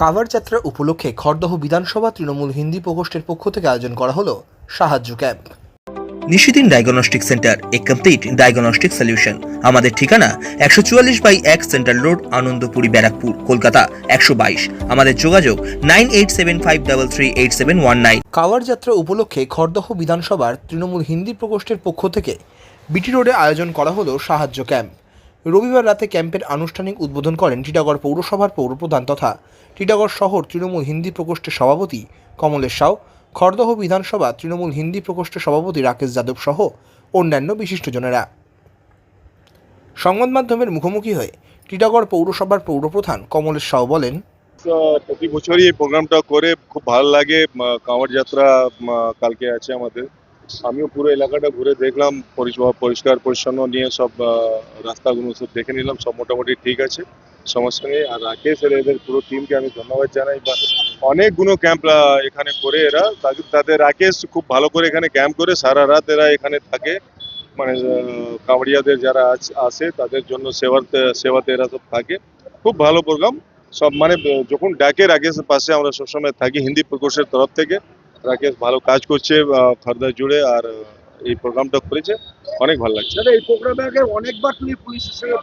Cover যাত্রা উপলক্ষে খড়দহ বিধানসভা তৃণমূল হিন্দি প্রকোষ্ঠের পক্ষ থেকে আয়োজন করা হলো সাহায্য camp. Nishidin diagnostic centre a complete diagnostic solution আমাদের ঠিকানা একশো চুয়াল্লিশ বাই এক সেন্ট্রাল রোড আনন্দপুরি ব্যারাকপুর কলকাতা একশো বাইশ। আমাদের যোগাযোগ nine eight seven five double three eight seven one nine. Kanwar Yatra উপলক্ষে খড়দহ বিধানসভার তৃণমূল হিন্দি প্রকোষ্ঠের পক্ষ থেকে বিটি রোডে আয়োজন করা হলো সাহায্য ক্যাম্প। রবিবার রাতে ক্যাম্পের আনুষ্ঠানিক উদ্বোধন করেন টিটাগড় পৌরসভার পৌরপ্রধান তথা টিটাগড় শহর তৃণমূল হিন্দি প্রকোষ্ঠের সভাপতি কমলেশ সাউ, খড়দহ বিধানসভা তৃণমূল হিন্দি প্রকোষ্ঠের সভাপতি রাকেশ যাদব সহ অন্যান্য বিশিষ্টজনেরা। সংবাদ মাধ্যমের মুখোমুখি হয়ে টিটাগড় পৌরসভার পৌরপ্রধান কমলেশ সাউ বলেন প্রতি বছরই এই প্রোগ্রামটা করে খুব ভালো লাগে। কাঁওয়ার যাত্রা কালকে আছে আমাদের। আমিও পুরো এলাকাটা ঘুরে দেখলাম পরিষ্কার পরিচ্ছন্ন নিয়ে সব রাস্তাগুলো সব দেখে নিলাম সব মোটামুটি ঠিক আছে সমস্যা নেই। আর রাকেশ আর এদের পুরো টিমকে আমি ধন্যবাদ জানাই বা অনেকগুলো ক্যাম্প এখানে করে এরা তাদের রাকেশ খুব ভালো করে এখানে ক্যাম্প করে সারা রাত এরা এখানে থাকে। মানে আহ, যারা আছ- আসে তাদের জন্য সেবাতে সেবাতে এরা সব থাকে। খুব ভালো প্রোগ্রাম সব মানে যখন ডাকে রাকেশের পাশে আমরা সবসময় থাকি হিন্দি প্রকোষ্ঠের তরফ থেকে। রাকেশ ভালো কাজ করছে খর্দা জুড়ে আর এই প্রোগ্রামটা করেছে। অনেক ভালো লাগছে। দাদা এই প্রোগ্রামে আগে অনেকবার তুমি পুলিশের সঙ্গে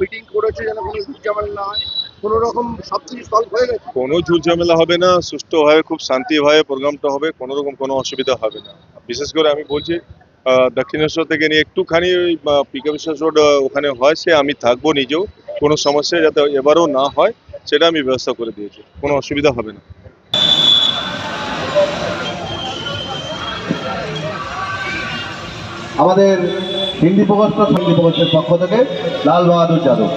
মিটিং করেছ যেন কোনো ঝামেলা না হয়। কোনো রকম সব কিছু সলভ হয়ে গেছে? কোনো ঝুলঝামেলা হবে না সুষ্ঠুভাবে খুব শান্তিভাবে প্রোগ্রামটা হবে কোনো রকম কোনো অসুবিধা হবে না। বিশেষ করে আমি বলছি আহ, দক্ষিণেশ্বর থেকে নিয়ে একটুখানি ওই পিকাবিশ্বাস রোড ওখানে হয় সে আমি থাকব নিজেও। কোনো সমস্যা যাতে এবারও না হয় সেটা আমি ব্যবস্থা করে দিয়েছি। কোনো অসুবিধা হবে না। আমাদের হিন্দি প্রকোষ্ঠ হিন্দি প্রকোষ্ঠের পক্ষ থেকে লাল বাহাদুর যাদব।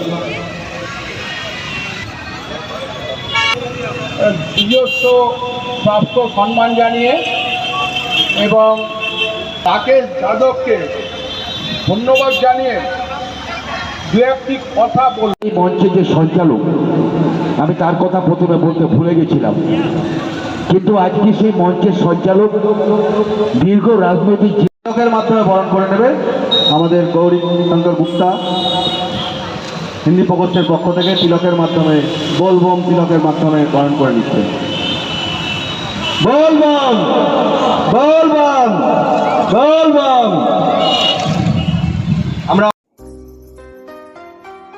নিজস্ব প্রাপ্ত সম্মান জানিয়ে এবং তাকে যাদবকে ধন্যবাদ জানিয়ে দু একটি কথা বল এই মঞ্চের যে সঞ্চালক আমি তার কথা প্রথমে বলতে ভুলে গেছিলাম। কিন্তু আজকে সেই মঞ্চের সঞ্চালক দীর্ঘ রাজনৈতিক তিলকের মাধ্যমে বরণ করে নেবে আমাদের গৌরী শঙ্কর গুপ্তা। হিন্দি প্রকোষ্ঠের পক্ষ থেকে তিলকের মাধ্যমে বলবম তিলকের মাধ্যমে বরণ করে নিচ্ছে। বলবম বলবম বলবম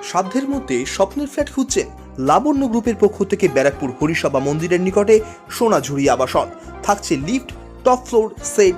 সাধ্যের মধ্যে স্বপ্নের ফ্ল্যাট খুঁজছেন লাবণ্য গ্রুপের পক্ষ থেকে ব্যারাকপুর হরিসভা মন্দিরের নিকটে সোনাঝুরি আবাসন। থাকছে lift, top floor, set